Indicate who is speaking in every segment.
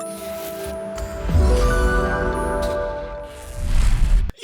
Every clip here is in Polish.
Speaker 1: Thank you.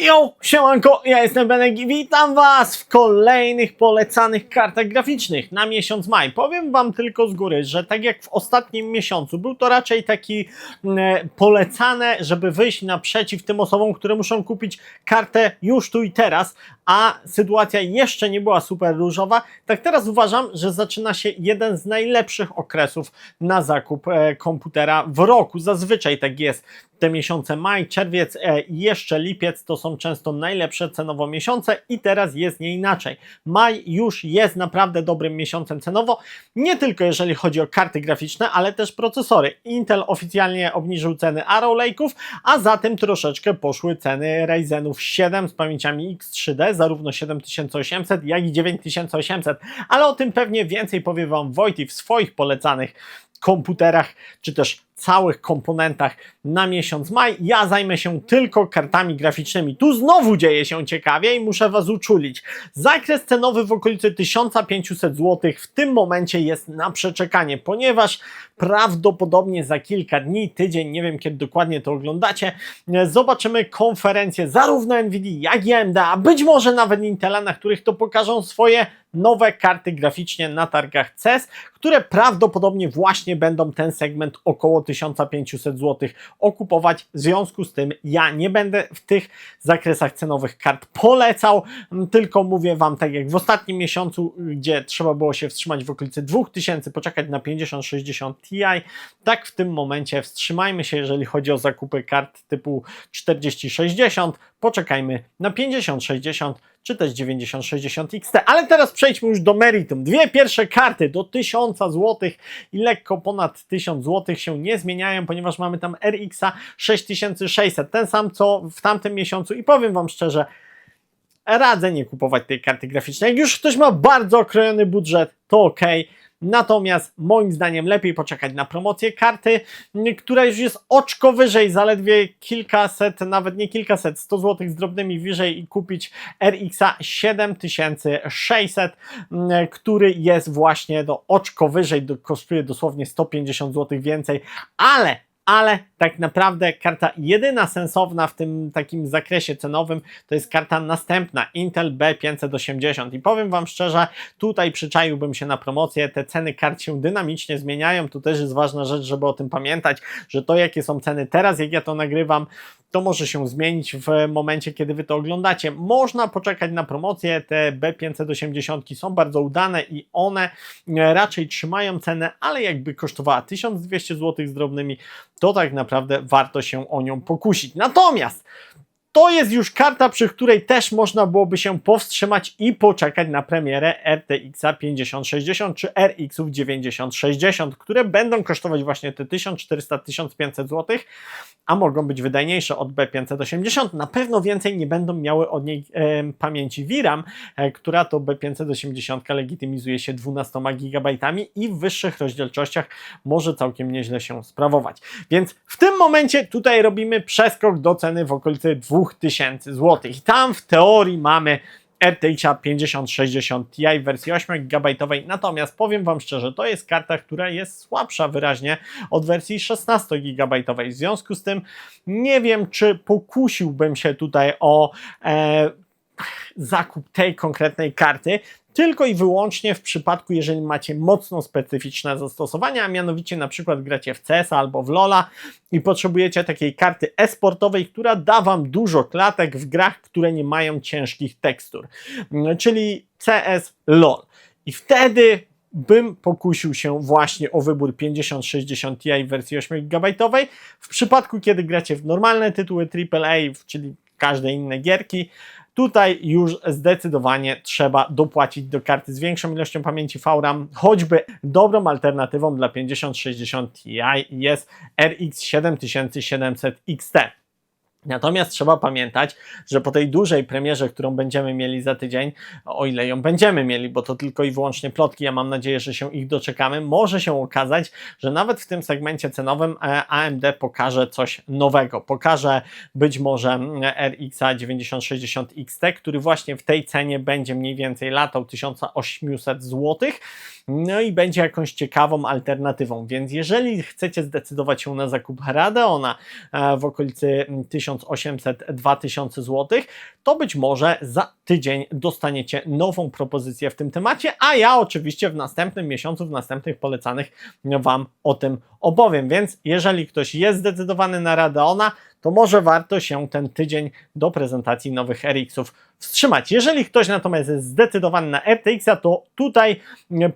Speaker 1: Yo, siemanko, ja jestem Benek i witam Was w kolejnych polecanych kartach graficznych na miesiąc maj. Powiem Wam tylko z góry, że tak jak w ostatnim miesiącu, był to raczej taki mm, polecane, żeby wyjść naprzeciw tym osobom, które muszą kupić kartę już tu i teraz, a sytuacja jeszcze nie była super różowa. Tak teraz uważam, że zaczyna się jeden z najlepszych okresów na zakup e, komputera w roku. Zazwyczaj tak jest. Te miesiące maj, czerwiec e, i jeszcze lipiec to są często najlepsze cenowo miesiące i teraz jest nie inaczej. Maj już jest naprawdę dobrym miesiącem cenowo, nie tylko jeżeli chodzi o karty graficzne, ale też procesory. Intel oficjalnie obniżył ceny Arrow Lake'ów, a za tym troszeczkę poszły ceny Ryzenów 7 z pamięciami X3D, zarówno 7800 jak i 9800, ale o tym pewnie więcej powie Wam Wojty w swoich polecanych komputerach, czy też całych komponentach na miesiąc maj. Ja zajmę się tylko kartami graficznymi. Tu znowu dzieje się ciekawie i muszę Was uczulić. Zakres cenowy w okolicy 1500 zł w tym momencie jest na przeczekanie, ponieważ prawdopodobnie za kilka dni, tydzień, nie wiem kiedy dokładnie to oglądacie, zobaczymy konferencję zarówno Nvidia, jak i AMD, a być może nawet Intela, na których to pokażą swoje nowe karty graficznie na targach CES, które prawdopodobnie właśnie będą ten segment około 1500 zł okupować. W związku z tym ja nie będę w tych zakresach cenowych kart polecał, tylko mówię Wam tak jak w ostatnim miesiącu, gdzie trzeba było się wstrzymać w okolicy 2000, poczekać na 50-60 Ti, tak w tym momencie wstrzymajmy się, jeżeli chodzi o zakupy kart typu 40-60, poczekajmy na 50-60 czy też 9060 XT. Ale teraz przejdźmy już do meritum. Dwie pierwsze karty do 1000 zł i lekko ponad 1000 zł się nie zmieniają, ponieważ mamy tam RX 6600, ten sam co w tamtym miesiącu i powiem Wam szczerze, radzę nie kupować tej karty graficznej. Jak już ktoś ma bardzo okrojony budżet, to ok. Natomiast moim zdaniem lepiej poczekać na promocję karty, która już jest oczko wyżej, zaledwie kilkaset, nawet nie kilkaset, 100 zł z drobnymi wyżej i kupić RX 7600, m, który jest właśnie do oczko wyżej, kosztuje dosłownie 150 zł więcej, ale ale tak naprawdę karta jedyna sensowna w tym takim zakresie cenowym to jest karta następna Intel B580 i powiem Wam szczerze, tutaj przyczaiłbym się na promocję, te ceny kart się dynamicznie zmieniają, tu też jest ważna rzecz, żeby o tym pamiętać, że to jakie są ceny teraz, jak ja to nagrywam, to może się zmienić w momencie, kiedy Wy to oglądacie. Można poczekać na promocję, te B580 są bardzo udane i one e, raczej trzymają cenę, ale jakby kosztowała 1200 zł z drobnymi, to tak naprawdę warto się o nią pokusić. Natomiast to jest już karta, przy której też można byłoby się powstrzymać i poczekać na premierę RTX 5060 czy RX 9060, które będą kosztować właśnie te 1400-1500 zł, a mogą być wydajniejsze od B580. Na pewno więcej nie będą miały od niej e, pamięci VRAM, e, która to B580 legitymizuje się 12 GB i w wyższych rozdzielczościach może całkiem nieźle się sprawować. Więc w tym momencie tutaj robimy przeskok do ceny w okolicy 2000 zł. I tam w teorii mamy RTX 5060 Ti w wersji 8 GB, natomiast powiem Wam szczerze, to jest karta, która jest słabsza wyraźnie od wersji 16 GB. W związku z tym nie wiem, czy pokusiłbym się tutaj o e, zakup tej konkretnej karty, tylko i wyłącznie w przypadku, jeżeli macie mocno specyficzne zastosowania, a mianowicie na przykład gracie w CS albo w LoLa i potrzebujecie takiej karty e-sportowej, która da Wam dużo klatek w grach, które nie mają ciężkich tekstur, Mm, czyli CS, LoL. I wtedy bym pokusił się właśnie o wybór 5060 Ti w wersji 8 GB. W przypadku, kiedy gracie w normalne tytuły AAA, czyli każde inne gierki, Tutaj już zdecydowanie trzeba dopłacić do karty z większą ilością pamięci VRAM, choćby dobrą alternatywą dla 5060 Ti jest RX 7700 XT. Natomiast trzeba pamiętać, że po tej dużej premierze, którą będziemy mieli za tydzień, o ile ją będziemy mieli, bo to tylko i wyłącznie plotki, ja mam nadzieję, że się ich doczekamy, może się okazać, że nawet w tym segmencie cenowym e, AMD pokaże coś nowego. Pokaże być może mm, RX 9060 XT, który właśnie w tej cenie będzie mniej więcej latał 1800 zł. No i będzie jakąś ciekawą alternatywą. Więc jeżeli chcecie zdecydować się na zakup Radeona e, w okolicy 1800-2000 zł, to być może za tydzień dostaniecie nową propozycję w tym temacie, a ja oczywiście w następnym miesiącu, w następnych polecanych Wam o tym opowiem. Więc jeżeli ktoś jest zdecydowany na Radeona, to może warto się ten tydzień do prezentacji nowych RX-ów wstrzymać. Jeżeli ktoś natomiast jest zdecydowany na RTX-a, to tutaj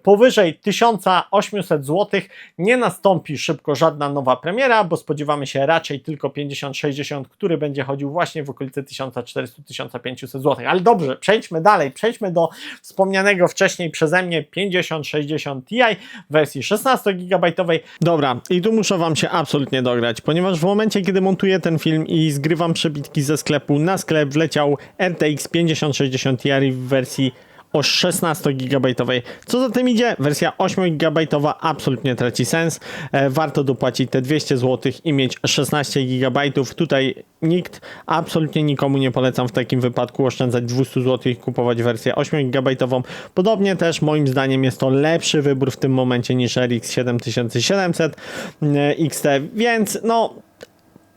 Speaker 1: powyżej 1800 zł nie nastąpi szybko żadna nowa premiera, bo spodziewamy się raczej tylko 50-60, który będzie chodził właśnie w okolicy 1400-1500 zł. Ale dobrze, przejdźmy dalej, przejdźmy do wspomnianego wcześniej przeze mnie 50-60 Ti w wersji 16 GB. Dobra, i tu muszę Wam się absolutnie dograć, ponieważ w momencie, kiedy montuję ten film i zgrywam przebitki ze sklepu, na sklep wleciał RTX 5060 Ti w wersji o 16 GB. Co za tym idzie? Wersja 8 GB absolutnie traci sens. E, warto dopłacić te 200 zł i mieć 16 GB. Tutaj nikt, absolutnie nikomu nie polecam w takim wypadku oszczędzać 200 zł i kupować wersję 8 GB. Podobnie też moim zdaniem jest to lepszy wybór w tym momencie niż RX 7700 e, XT, więc no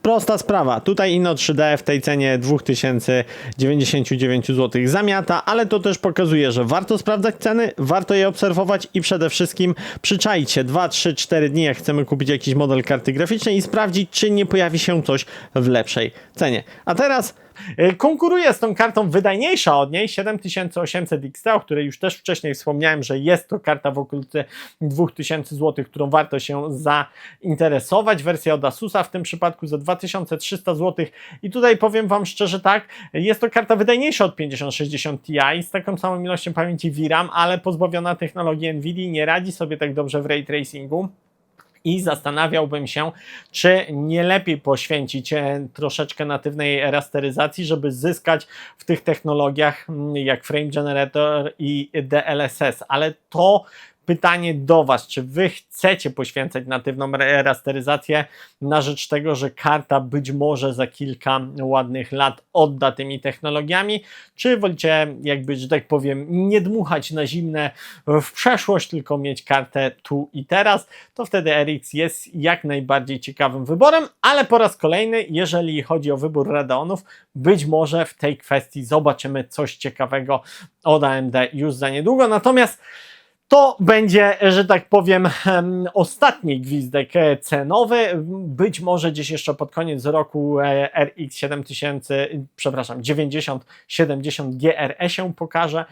Speaker 1: Prosta sprawa. Tutaj Inno 3D w tej cenie 2099 zł zamiata, ale to też pokazuje, że warto sprawdzać ceny, warto je obserwować i przede wszystkim przyczaić się 2, 3, 4 dni, jak chcemy kupić jakiś model karty graficznej i sprawdzić, czy nie pojawi się coś w lepszej cenie. A teraz konkuruje z tą kartą wydajniejsza od niej 7800 XT, o której już też wcześniej wspomniałem, że jest to karta w okolicy 2000 zł, którą warto się zainteresować. Wersja od Asusa w tym przypadku za 2300 zł i tutaj powiem Wam szczerze tak, jest to karta wydajniejsza od 5060 Ti z taką samą ilością pamięci VRAM, ale pozbawiona technologii NVIDIA nie radzi sobie tak dobrze w ray tracingu i zastanawiałbym się, czy nie lepiej poświęcić e, troszeczkę natywnej rasteryzacji, żeby zyskać w tych technologiach mm, jak Frame Generator i DLSS, ale to pytanie do Was, czy Wy chcecie poświęcać natywną rasteryzację na rzecz tego, że karta być może za kilka ładnych lat odda tymi technologiami, czy wolicie jakby, że tak powiem, nie dmuchać na zimne w przeszłość, tylko mieć kartę tu i teraz, to wtedy RX jest jak najbardziej ciekawym wyborem, ale po raz kolejny, jeżeli chodzi o wybór Radeonów, być może w tej kwestii zobaczymy coś ciekawego od AMD już za niedługo, natomiast to będzie, że tak powiem, ostatni gwizdek e, cenowy. Być może gdzieś jeszcze pod koniec roku e, RX 7000, przepraszam, 9070 GRE się pokaże.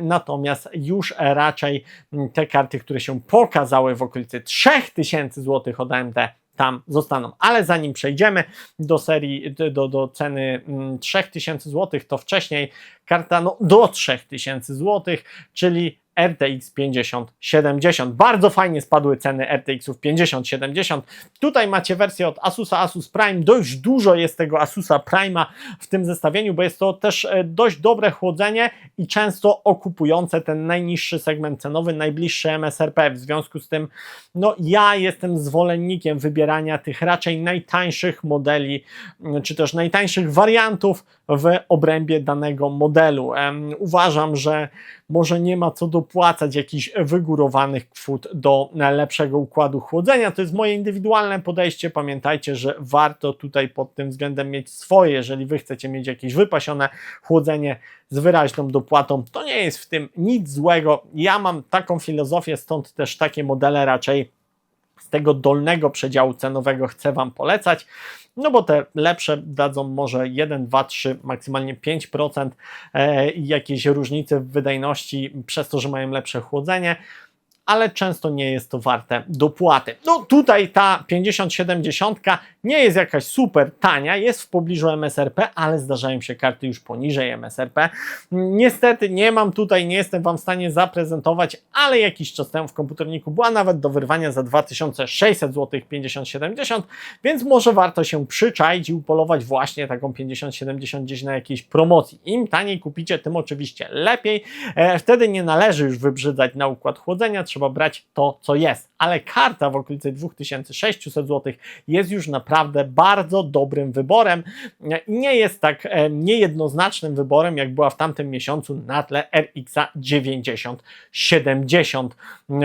Speaker 1: Natomiast już raczej te karty, które się pokazały w okolicy 3000 zł od AMD, tam zostaną. Ale zanim przejdziemy do serii, do, do ceny 3000 zł, to wcześniej karta no, do 3000 zł, czyli RTX 5070. Bardzo fajnie spadły ceny RTX-ów 5070. Tutaj macie wersję od Asusa Asus Prime. Dość dużo jest tego Asusa Prime'a w tym zestawieniu, bo jest to też e, dość dobre chłodzenie i często okupujące ten najniższy segment cenowy, najbliższy MSRP. W związku z tym, no ja jestem zwolennikiem wybierania tych raczej najtańszych modeli, czy też najtańszych wariantów w obrębie danego modelu. Uważam, że może nie ma co dopłacać jakichś wygórowanych kwot do lepszego układu chłodzenia. To jest moje indywidualne podejście. Pamiętajcie, że warto tutaj pod tym względem mieć swoje. Jeżeli Wy chcecie mieć jakieś wypasione chłodzenie z wyraźną dopłatą, to nie jest w tym nic złego. Ja mam taką filozofię, stąd też takie modele raczej z tego dolnego przedziału cenowego chcę Wam polecać. No bo te lepsze dadzą może 1, 2, 3, maksymalnie 5% e, jakieś różnice w wydajności przez to, że mają lepsze chłodzenie ale często nie jest to warte dopłaty. No tutaj ta 5070 nie jest jakaś super tania, jest w pobliżu MSRP, ale zdarzają się karty już poniżej MSRP. Niestety nie mam tutaj, nie jestem Wam w stanie zaprezentować, ale jakiś czas temu w komputerniku była nawet do wyrwania za 2600 zł 5070, więc może warto się przyczaić i upolować właśnie taką 5070 gdzieś na jakiejś promocji. Im taniej kupicie, tym oczywiście lepiej. E, wtedy nie należy już wybrzydzać na układ chłodzenia, trzeba brać to, co jest. Ale karta w okolicy 2600 zł jest już naprawdę naprawdę bardzo dobrym wyborem nie jest tak e, niejednoznacznym wyborem, jak była w tamtym miesiącu na tle RX 9070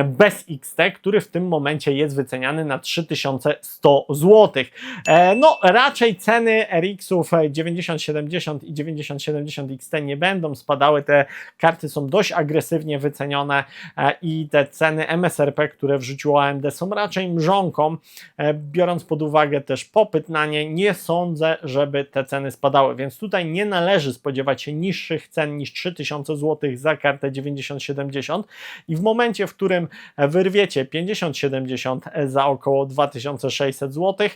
Speaker 1: bez XT, który w tym momencie jest wyceniany na 3100 zł. E, No, raczej ceny RX-ów 9070 i 9070 XT nie będą spadały. Te karty są dość agresywnie wycenione e, i te ceny MSRP, które wrzuciło AMD są raczej mrzonką, biorąc pod uwagę też popyt na nie, nie sądzę, żeby te ceny spadały, więc tutaj nie należy spodziewać się niższych cen niż 3000 zł za kartę 9070 i w momencie, w którym wyrwiecie 5070 za około 2600 zł,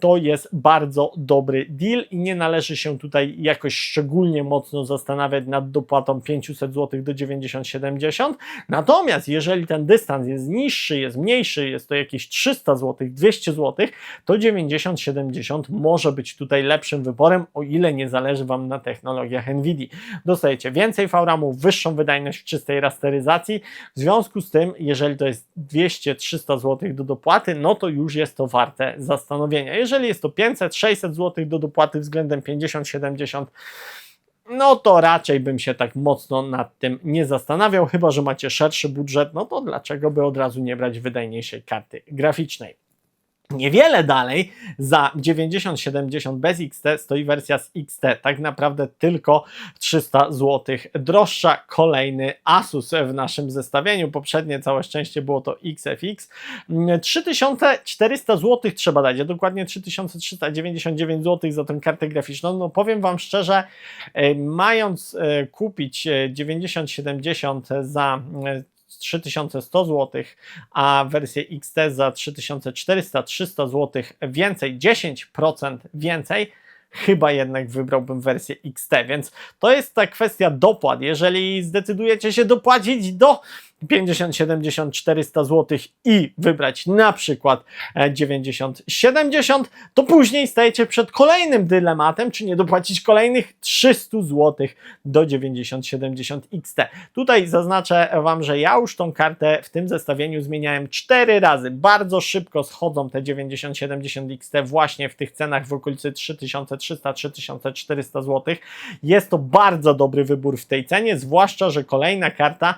Speaker 1: to jest bardzo dobry deal i nie należy się tutaj jakoś szczególnie mocno zastanawiać nad dopłatą 500 zł do 9070. Natomiast jeżeli ten dystans jest niższy, jest mniejszy, jest to jakieś 300 zł, 200 zł, to 9070 może być tutaj lepszym wyborem, o ile nie zależy Wam na technologiach NVIDIA. Dostajecie więcej VRAMu, wyższą wydajność w czystej rasteryzacji. W związku z tym, jeżeli to jest 200-300 zł do dopłaty, no to już jest to warte zastanowienia. Jeżeli jest to 500-600 zł do dopłaty względem 50-70, no to raczej bym się tak mocno nad tym nie zastanawiał, chyba że macie szerszy budżet, no to dlaczego by od razu nie brać wydajniejszej karty graficznej. Niewiele dalej za 9070 bez XT stoi wersja z XT, tak naprawdę tylko 300 zł droższa. Kolejny Asus w naszym zestawieniu. Poprzednie całe szczęście było to XFX. 3400 zł trzeba dać, a dokładnie 3399 zł za tę kartę graficzną. No powiem Wam szczerze, e, mając e, kupić e, 9070 za e, 3100 zł, a wersję XT za 3400-300 zł więcej, 10% więcej, chyba jednak wybrałbym wersję XT, więc to jest ta kwestia dopłat. Jeżeli zdecydujecie się dopłacić do 50, 70, 400 zł i wybrać na przykład e, 90, 70, to później stajecie przed kolejnym dylematem, czy nie dopłacić kolejnych 300 zł do 90, 70 XT. Tutaj zaznaczę Wam, że ja już tą kartę w tym zestawieniu zmieniałem 4 razy. Bardzo szybko schodzą te 90, 70 XT właśnie w tych cenach w okolicy 3300-3400 zł. Jest to bardzo dobry wybór w tej cenie, zwłaszcza, że kolejna karta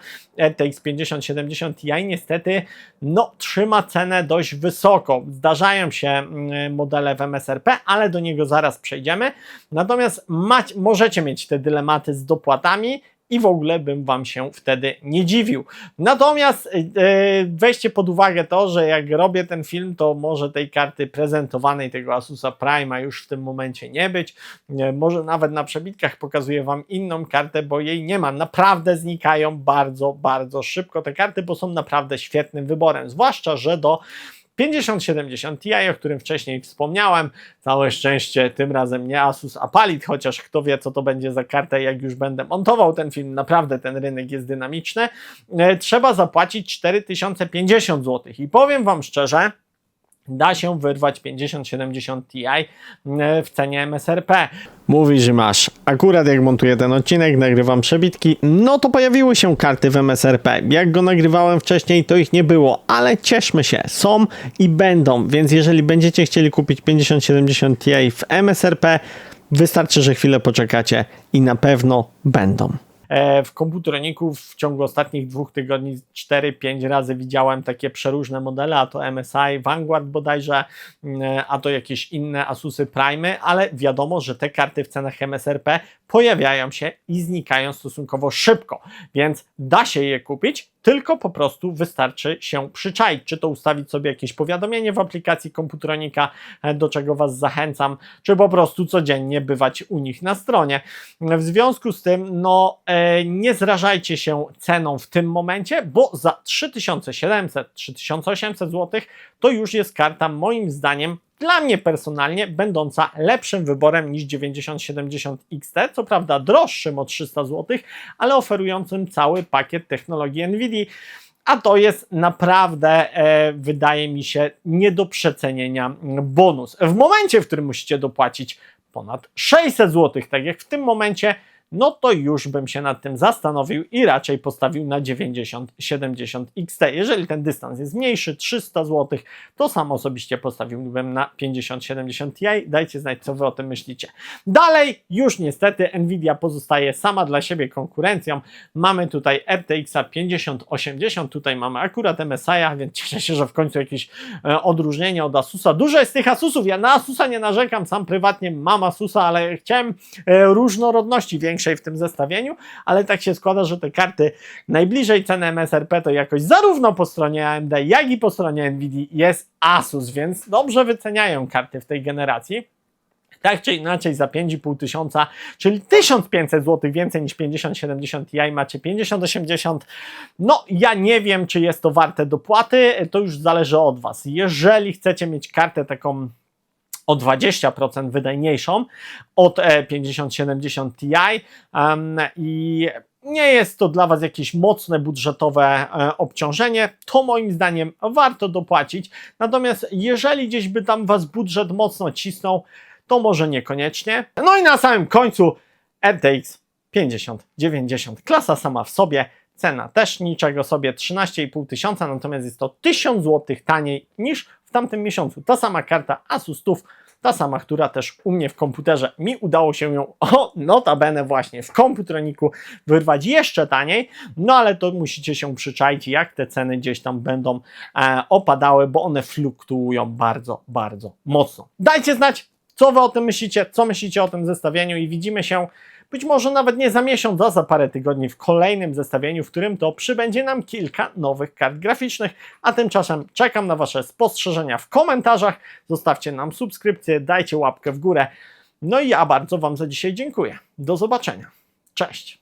Speaker 1: RTX 5070 Ti niestety no, trzyma cenę dość wysoko. Zdarzają się mm, modele w MSRP, ale do niego zaraz przejdziemy. Natomiast możecie mieć te dylematy z dopłatami i w ogóle bym Wam się wtedy nie dziwił. Natomiast yy, weźcie pod uwagę to, że jak robię ten film, to może tej karty prezentowanej, tego Asusa Prima już w tym momencie nie być. Yy, może nawet na przebitkach pokazuję Wam inną kartę, bo jej nie ma. Naprawdę znikają bardzo, bardzo szybko te karty, bo są naprawdę świetnym wyborem. Zwłaszcza, że do 5070 Ti, o którym wcześniej wspomniałem. Całe szczęście tym razem nie Asus, a Palit, chociaż kto wie, co to będzie za karta, jak już będę montował ten film. Naprawdę ten rynek jest dynamiczny. E, Trzeba zapłacić 4050 zł. I powiem Wam szczerze, da się wyrwać 5070 Ti e, w cenie MSRP. Mówi, że masz. Akurat jak montuję ten odcinek, nagrywam przebitki, no to pojawiły się karty w MSRP. Jak go nagrywałem wcześniej, to ich nie było, ale cieszmy się, są i będą, więc jeżeli będziecie chcieli kupić 5070 Ti w MSRP, wystarczy, że chwilę poczekacie i na pewno będą. E, W komputeroniku w ciągu ostatnich dwóch tygodni 4-5 razy widziałem takie przeróżne modele, a to MSI, Vanguard bodajże, mm, a to jakieś inne Asusy Prime, ale wiadomo, że te karty w cenach MSRP pojawiają się i znikają stosunkowo szybko, więc da się je kupić, tylko po prostu wystarczy się przyczaić, czy to ustawić sobie jakieś powiadomienie w aplikacji komputeronika, e, do czego Was zachęcam, czy po prostu codziennie bywać u nich na stronie. W związku z tym, no e, nie zrażajcie się ceną w tym momencie, bo za 3700-3800 zł to już jest karta moim zdaniem dla mnie personalnie będąca lepszym wyborem niż 9070 XT, co prawda droższym o 300 zł, ale oferującym cały pakiet technologii NVIDIA. A to jest naprawdę, e, wydaje mi się, nie do przecenienia bonus. W momencie, w którym musicie dopłacić ponad 600 zł, tak jak w tym momencie, no to już bym się nad tym zastanowił i raczej postawił na 90-70 XT. Jeżeli ten dystans jest mniejszy, 300 zł, to sam osobiście postawiłbym na 50-70 Ti. Dajcie znać, co wy o tym myślicie. Dalej, już niestety Nvidia pozostaje sama dla siebie konkurencją. Mamy tutaj RTX 5080, tutaj mamy akurat MSI, więc cieszę się, że w końcu jakieś e, odróżnienie od Asusa. Dużo jest tych Asusów, ja na Asusa nie narzekam, sam prywatnie mam Asusa, ale chciałem e, różnorodności większej w tym zestawieniu, ale tak się składa, że te karty najbliżej ceny MSRP to jakoś zarówno po stronie AMD, jak i po stronie Nvidia jest Asus, więc dobrze wyceniają karty w tej generacji. Tak czy inaczej za 5,5 tysiąca, czyli 1500 zł więcej niż 50-70 Ti macie 50-80. No ja nie wiem, czy jest to warte dopłaty, to już zależy od Was. Jeżeli chcecie mieć kartę taką o 20% wydajniejszą od e, 5070 Ti em, i nie jest to dla Was jakieś mocne budżetowe e, obciążenie, to moim zdaniem warto dopłacić. Natomiast jeżeli gdzieś by tam Was budżet mocno cisnął, to może niekoniecznie. No i na samym końcu RTX 5090, klasa sama w sobie, cena też niczego sobie 13,5 tysiąca, natomiast jest to 1000 zł taniej niż w tamtym miesiącu. Ta sama karta Asus TUF, ta sama, która też u mnie w komputerze mi udało się ją, o notabene właśnie w komputerniku wyrwać jeszcze taniej, no ale to musicie się przyczaić, jak te ceny gdzieś tam będą e, opadały, bo one fluktuują bardzo, bardzo mocno. Dajcie znać, co wy o tym myślicie, co myślicie o tym zestawieniu i widzimy się być może nawet nie za miesiąc, a za parę tygodni w kolejnym zestawieniu, w którym to przybędzie nam kilka nowych kart graficznych, a tymczasem czekam na Wasze spostrzeżenia w komentarzach, zostawcie nam subskrypcję, dajcie łapkę w górę, no i ja bardzo Wam za dzisiaj dziękuję. Do zobaczenia. Cześć!